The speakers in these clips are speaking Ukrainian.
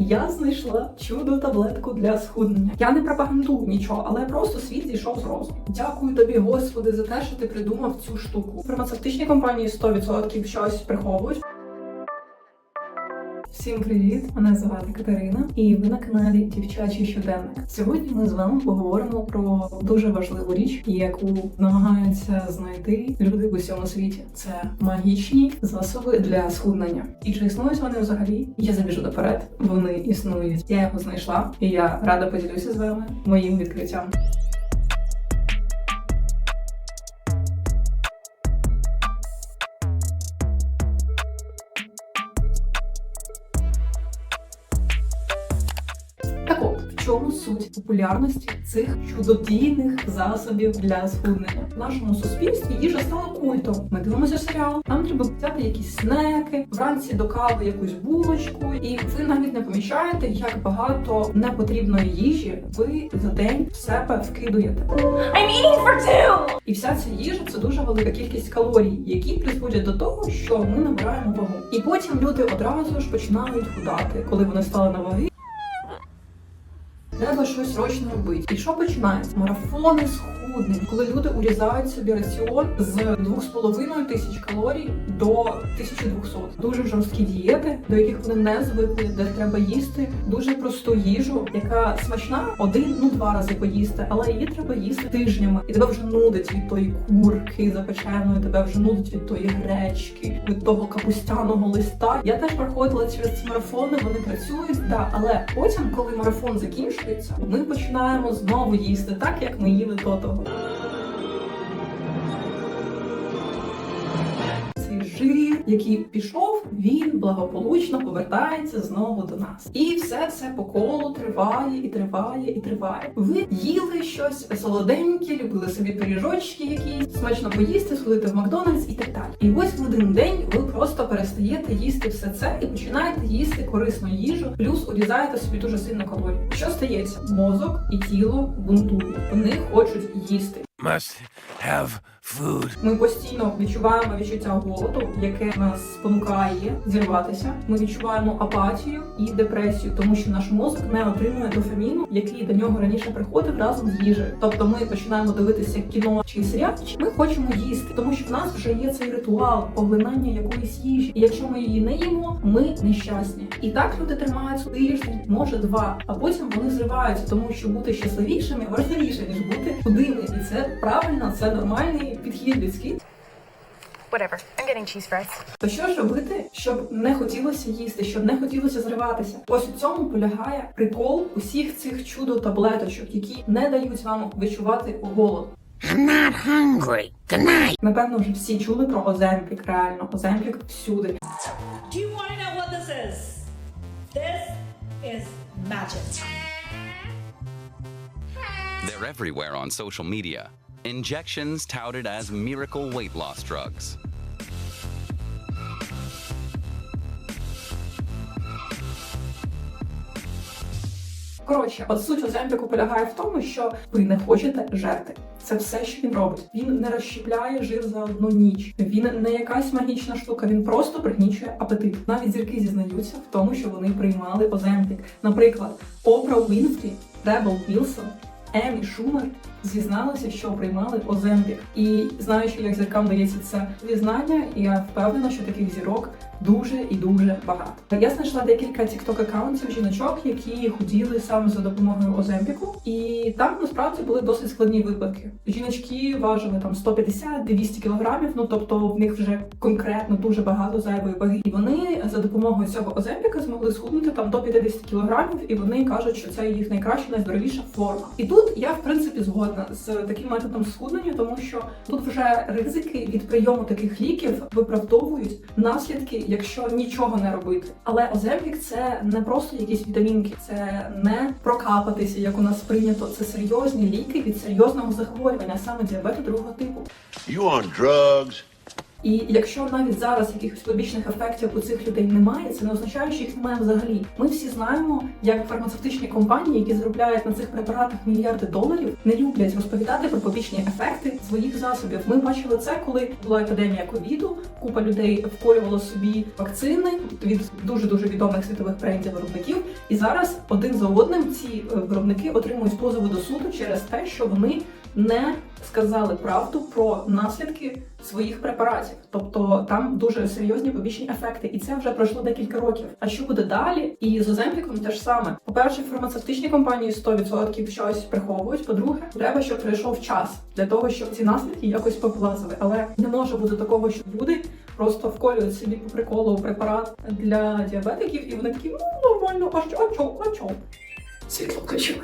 Я знайшла чудо таблетку для схуднення. Я не пропагандую нічого, але просто світ зійшов з розуму. Дякую тобі, Господи, за те, що ти придумав цю штуку. Фармацевтичні компанії 100% щось приховують. Всім привіт! Мене звати Катерина, і ви на каналі Дівчачий щоденник. Сьогодні ми з вами поговоримо про дуже важливу річ, яку намагаються знайти люди в усьому світі. Це магічні засоби для схуднення. І чи існують вони взагалі? Я забіжу наперед. Вони існують. Я його знайшла, і я рада поділюся з вами моїм відкриттям. В чому суть популярності цих чудодійних засобів для схуднення? В нашому суспільстві їжа стала культом. Ми дивимося серіал, нам треба взяти якісь снеки, вранці до кави якусь булочку, і ви навіть не помічаєте, як багато непотрібної їжі ви за день в себе вкидуєте. I'm eating for two! І вся ця їжа це дуже велика кількість калорій, які призводять до того, що ми набираємо вагу. І потім люди одразу ж починають худати, коли вони стали на ваги. Треба щось срочно робити. І що починається? Марафони схуднень, коли люди урізають собі раціон з 2,5 тисяч калорій до 1200. Дуже жорсткі дієти, до яких вони не звикли, де треба їсти дуже просту їжу, яка смачна один, ну два рази поїсти, але її треба їсти тижнями. І тебе вже нудить від тої курки запеченої, тебе вже нудить від тої гречки, від того капустяного листа. Я теж проходила через ці марафони, вони працюють, да, але потім, коли марафон закінчується, ми починаємо знову їсти так, як ми їли до того. Цей який пішов, він благополучно повертається знову до нас. І все це по колу триває і триває і триває. Ви їли щось солоденьке, любили собі пиріжочки, якісь смачно поїсти, сходити в Макдональдс і так далі. І ось в один день ви просто перестаєте їсти все це і починаєте їсти корисну їжу, плюс урізаєте собі дуже сильно калорій. Що стається? Мозок і тіло бунтують. Вони хочуть їсти. Must have food. Ми постійно відчуваємо відчуття голоду, яке нас спонукає зірватися. Ми відчуваємо апатію і депресію, тому що наш мозок не отримує дофаміну, який до нього раніше приходив разом з їжею. Тобто ми починаємо дивитися кіно чи серіальчик, Ми хочемо їсти, тому що в нас вже є цей ритуал поглинання якоїсь їжі. І якщо ми її не їмо, ми нещасні. І так люди тримаються тиждень, може два, а потім вони зриваються, тому що бути щасливішими важливіше ніж бути худими, і це правильно, це нормальний підхід людський. Whatever. I'm getting cheese fries. То що ж робити, щоб не хотілося їсти, щоб не хотілося зриватися? Ось у цьому полягає прикол усіх цих чудо таблеточок, які не дають вам відчувати голод. I'm not hungry. Good night. Напевно, вже всі чули про Оземпік. Реально, Оземпік всюди. Do you want to know what this is? This is magic. They're everywhere on social media. Injections touted as miracle weight loss drugs. Коротше, от суть Оземпіку полягає в тому, що ви не хочете жерти. Це все, що він робить. Він не розщепляє жир за одну ніч. Він не якась магічна штука, він просто пригнічує апетит. Навіть зірки зізнаються в тому, що вони приймали Оземпік. Наприклад, Опра Уінфрі, Ребел Вілсон, Емі Шумер зізналася, що приймали Оземпік. І знаючи, як зіркам дається це визнання, я впевнена, що таких зірок дуже і дуже багато. Я знайшла декілька тікток аккаунтів жіночок, які худіли саме за допомогою Оземпіку, і там насправді були досить складні випадки. Жіночки важили там 150-200 кілограмів, ну тобто в них вже конкретно дуже багато зайвої ваги. І вони за допомогою цього Оземпіка змогли схуднути там до 50 кілограмів, і вони кажуть, що це їх найкраща, найздоровіша форма. І тут я в принципі згодна з таким методом схуднення, тому що тут вже ризики від прийому таких ліків виправдовують наслідки, якщо нічого не робити. Але Оземпік це не просто якісь вітамінки, це не прокапатися, як у нас прийнято. Це серйозні ліки від серйозного захворювання, саме діабету другого типу. You on drugs? І якщо навіть зараз якихось побічних ефектів у цих людей немає, це не означає, що їх немає взагалі. Ми всі знаємо, як фармацевтичні компанії, які заробляють на цих препаратах мільярди доларів, не люблять розповідати про побічні ефекти своїх засобів. Ми бачили це, коли була епідемія ковіду. Купа людей вколювало собі вакцини від дуже дуже відомих світових брендів виробників. І зараз один за одним ці е, виробники отримують позови до суду через те, що вони не сказали правду про наслідки своїх препаратів. Тобто там дуже серйозні побічні ефекти, і це вже пройшло декілька років. А що буде далі? І з Оземпіком те ж саме. По-перше, фармацевтичні компанії 100% щось приховують. По-друге, треба, щоб прийшов час для того, щоб ці наслідки якось повлазили. Але не може бути такого, що люди просто вколюють собі по приколу препарат для діабетиків, і вони такі ну нормально, а що, а чо, а чо? Світло включили.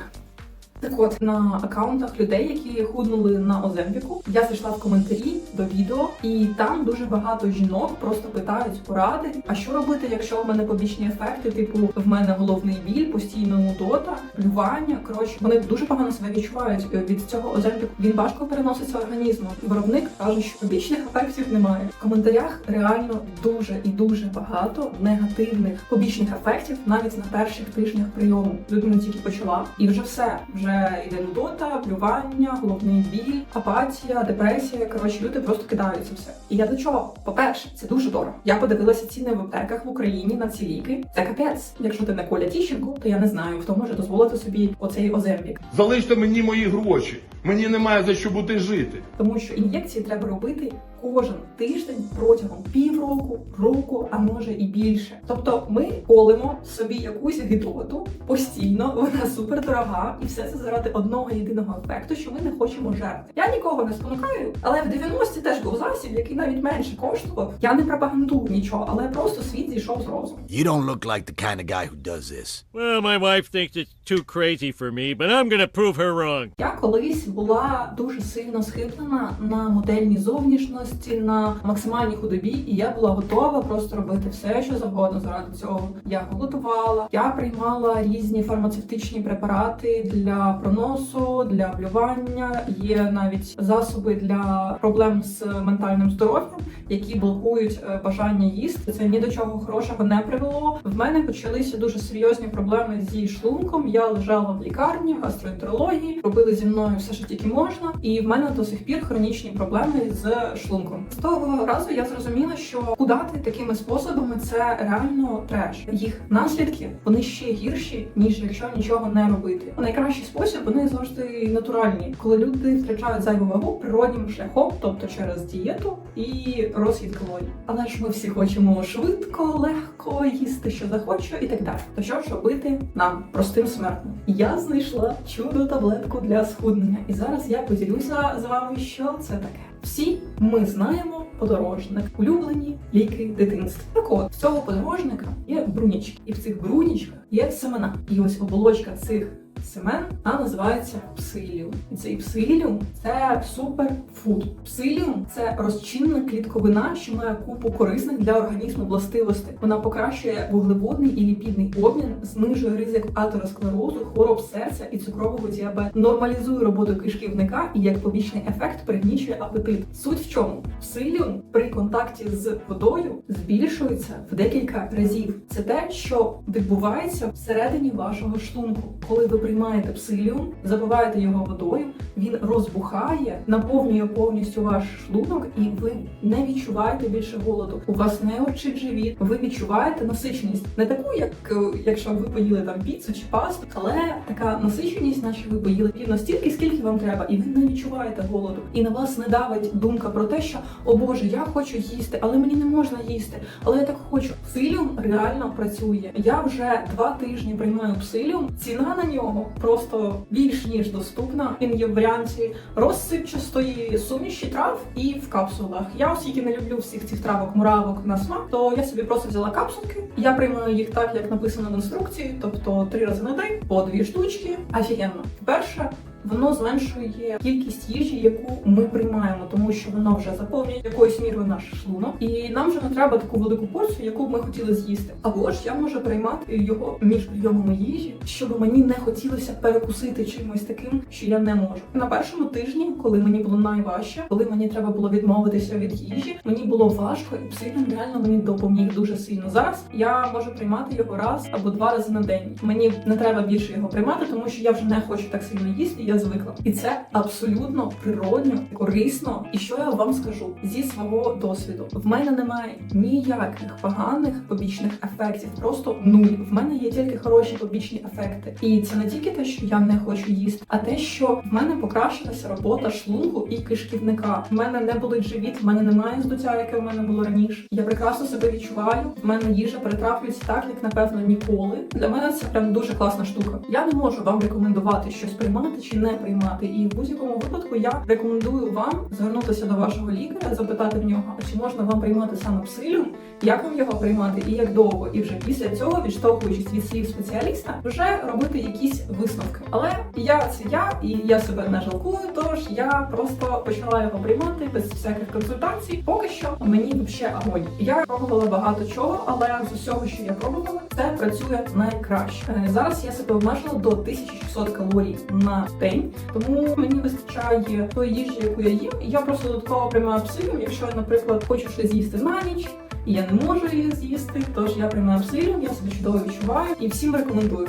Так от на акаунтах людей, які худнули на Оземпіку, я зайшла в коментарі до відео, і там дуже багато жінок просто питають поради. А що робити, якщо в мене побічні ефекти? Типу, в мене головний біль, постійно нудота, плювання. Коротше, вони дуже погано себе відчувають е, від цього Оземпіку. Він важко переноситься організмом. Виробник каже, що побічних ефектів немає. В коментарях реально дуже і дуже багато негативних побічних ефектів навіть на перших тижнях прийому. Людина тільки почала, і вже все. Вже йде нудота, плювання, головний біль, апатія, депресія. Коротше, люди просто кидаються все. І я до чого? По-перше, це дуже дорого. Я подивилася ціни в аптеках в Україні на ці ліки. Це капець. Якщо ти не Коля Тіщенко, то я не знаю, хто може дозволити собі оцей оземпік. Залиште мені мої гроші. Мені немає за що бути жити. Тому що ін'єкції треба робити кожен тиждень протягом півроку, року, а може і більше. Тобто ми колемо собі якусь гидоту постійно, вона супер дорога, і все це заради одного єдиного ефекту, що ми не хочемо жерти. Я нікого не спонукаю, але в 90-ті теж був засіб, який навіть менше коштував. Я не пропагандую нічого, але просто світ зійшов з розуму. You don't look like the kind of guy who does this. Well, my wife thinks it's too crazy for me, but I'm gonna prove her wrong. Я колись була дуже сильно схиплена на модельній зовнішності, на максимальній худобі, і я була готова просто робити все, що завгодно заради цього. Я голодувала, я приймала різні фармацевтичні препарати для проносу, для блювання. Є навіть засоби для проблем з ментальним здоров'ям, які блокують е, бажання їсти. Це ні до чого хорошого не привело. В мене почалися дуже серйозні проблеми зі шлунком. Я лежала в лікарні, в гастроентерології, робили зі мною все, що тільки можна, і в мене до сих пір хронічні проблеми з шлунком. З того разу я зрозуміла, що худати такими способами це реально треш. Їх наслідки вони ще гірші, ніж якщо нічого не робити. Найкращий спосіб вони завжди натуральні, коли люди втрачають зайву вагу природнім шляхом, тобто через дієту і розхід калорій. Але ж ми всі хочемо швидко, легко їсти, що захочу, і так далі. То що ж робити нам, простим смертним? Я знайшла чудо таблетку для схуднення, і зараз я поділюся з вами, що це таке. Всі ми знаємо подорожник, улюблені ліки дитинства. Так от, цього подорожника є брунічки, і в цих брунічках є семена. І ось оболочка цих семен вона називається псиліум. І цей псиліум це суперфуд. Псиліум це розчинна клітковина, що має купу корисних для організму властивостей. Вона покращує вуглеводний і ліпідний обмін, знижує ризик атеросклерозу, хвороб серця і цукрового діабету, нормалізує роботу кишківника і як побічний ефект пригнічує апетит. Суть в чому? Псиліум при контакті з водою збільшується в декілька разів. Це те, що відбувається всередині вашого шлунку. Коли ви приймаєте псиліум, забиваєте його водою, він розбухає, наповнює повністю ваш шлунок, і ви не відчуваєте більше голоду. У вас не орчить живіт, ви відчуваєте насиченість, не таку, як е, якщо ви поїли там піцу чи пасту, але така насиченість, наче ви поїли рівно стільки, скільки вам треба, і ви не відчуваєте голоду. І на вас не давить думка про те, що о Боже, я хочу їсти, але мені не можна їсти. Але я так хочу. Псиліум реально працює. Я вже два тижні приймаю псиліум. Ціна на нього просто більш ніж доступна. Він є в варіанті розсипчастої суміші трав і в капсулах. Я оскільки не люблю всіх цих травок, муравок на смак, то я собі просто взяла капсулки. Я приймаю їх так, як написано в інструкції, тобто три рази на день по дві штучки. Офігенно. Перше, Воно зменшує кількість їжі, яку ми приймаємо, тому що воно вже заповнює якоюсь мірою наш шлунок, і нам вже не треба таку велику порцію, яку б ми хотіли з'їсти. Або ж я можу приймати його між прийомами їжі, щоб мені не хотілося перекусити чимось таким, що я не можу. На першому тижні, коли мені було найважче, коли мені треба було відмовитися від їжі, мені було важко і псилін реально мені допоміг дуже сильно. Зараз я можу приймати його раз або два рази на день. Мені не треба більше його приймати, тому що я вже не хочу так сильно їсти. Я звикла, і це абсолютно природньо, корисно. І що я вам скажу зі свого досвіду? В мене немає ніяких поганих побічних ефектів, просто нуль. В мене є тільки хороші побічні ефекти. І це не тільки те, що я не хочу їсти, а те, що в мене покращилася робота шлунку і кишківника. В мене не болить живіт, в мене немає здуття, яке в мене було раніше. Я прекрасно себе відчуваю. В мене їжа перетравлюється так, як напевно ніколи. Для мене це прям дуже класна штука. Я не можу вам рекомендувати щось приймати чи не приймати. І в будь-якому випадку я рекомендую вам звернутися до вашого лікаря, запитати в нього, чи можна вам приймати саме псиліум, як вам його приймати і як довго. І вже після цього, відштовхуючись від слів спеціаліста, вже робити якісь висновки. Але я це я, і я себе не жалкую. Тож я просто почала його приймати без всяких консультацій. Поки що мені взагалі огонь. Я пробувала багато чого, але з усього, що я пробувала, це працює найкраще. Е, Зараз я себе обмежила до 1600 калорій на день, тому мені вистачає тої їжі, яку я їм. Я просто додатково приймаю псиліум, якщо я, наприклад, хочу щось з'їсти на ніч. Я не можу її з'їсти, тож я приймаю псиліум, я себе чудово відчуваю і всім рекомендую.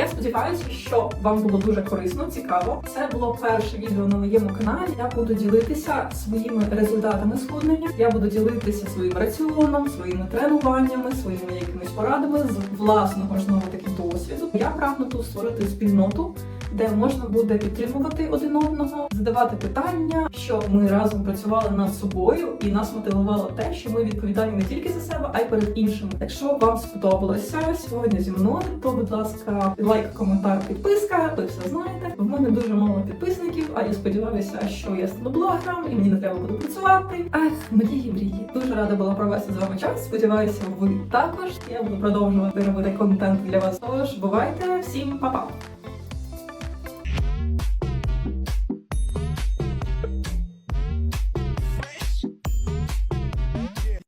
Я сподіваюся, що вам було дуже корисно, цікаво. Це було перше відео на моєму каналі. Я буду ділитися своїми результатами схуднення. Я буду ділитися своїм раціоном, своїми тренуваннями, своїми якимись порадами з власного ж знову таки досвіду. Я прагну тут створити спільноту. Де можна буде підтримувати один одного, задавати питання, що ми разом працювали над собою, і нас мотивувало те, що ми відповідальні не тільки за себе, а й перед іншими. Якщо вам сподобалося сьогодні зі мною, то будь ласка, лайк, коментар, підписка. Ви все знаєте. В мене дуже мало підписників, а я сподіваюся, що я стану блогером і мені не треба буде працювати. Ах, мрії, мрії. Дуже рада була провести з вами час. Сподіваюся, ви також. Я буду продовжувати робити контент для вас. Тож бувайте всім па-па!